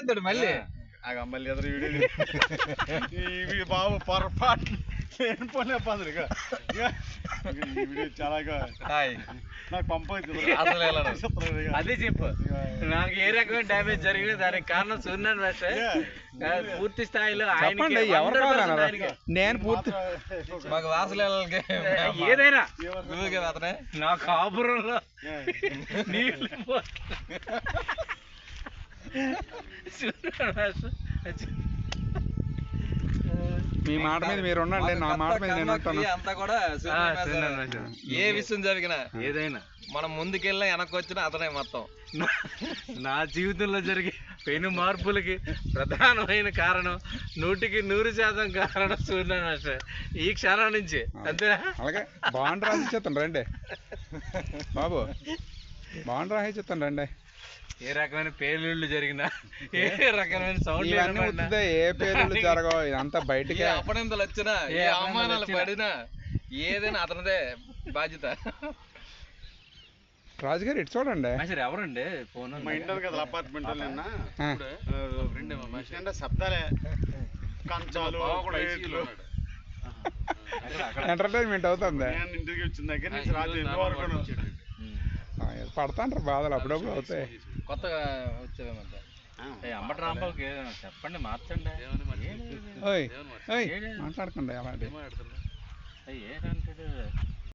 తీస్తాడు మళ్ళీ. ఆగ మళ్ళీ ఎదురు వీడియో ఇవి బాబు పొరపాటు నేను పోలే ఇక. ఈ వీడియో చాలా. నాకు అసలు వెళ్ళడు. అదే చెప్పు. నాకు ఏ రకమైన డ్యామేజ్ జరిగింది దానికి కారణం మాస్టర్ ఆ, పూర్తి స్థాయిలో ఆయనకి చెప్పండి ఎవరు 100% కాదన్నారు ఆయనకి. నేను పూర్తి మాకు వారసులకి ఏదైనా. అతనే? నా కాపురంలో. నీళ్ళు మీ మాట మీద మీరు ఉండండి నా మాట మీద నేను ఉంటాను. అంతా కూడా. ఏ విషయం జరిగినా ఏదైనా. మనం ముందుకెళ్ళినా వెనక్కి వచ్చినా అతనే మొత్తం. నా- జీవితంలో జరిగే పెను మార్పులకి ప్రధానమైన కారణం నూటికి నూరు శాతం కారణం సూర్యనారాయణ మాస్టర్. ఈ క్షణం నుంచి. అంతేనా? అలాగే బాండ్ రాసి రండి. బాబు. బాండ్ రాసి ఇచ్చేస్తాను రండి. ఏ రకమైన పేలుళ్ళు జరిగినా ఏ రకమైన సౌండ్ ఇవన్నీ వచ్చిందే ఏ పేర్లు జరగవు ఇదంతా బయటికే. అపనిందలు వచ్చినా ఏ అవమానాలు. పడినా ఏదైనా అతనిదే బాధ్యత. రాజుగారు ఇటు చూడండి. మాస్టర్ ఎవరండి? ఫోన్ మా ఇంటర్ కదా అపార్ట్మెంట్ నిన్న. ఆ, అంటే శబ్దాలే. కంచాలు. ఎంటర్టైన్మెంట్ అవుతుంది. నేను ఇంటికి వచ్చిన దగ్గర నుంచి రాత్రి ఎన్ని వరకు ఆ, పడతాంటారు బాధలు అప్పుడప్పుడు అవుతాయి. కొత్తగా మధ్య అంబటి రాంబాబుకి చెప్పండి మార్చండి. మాట్లాడకండి అలాంటి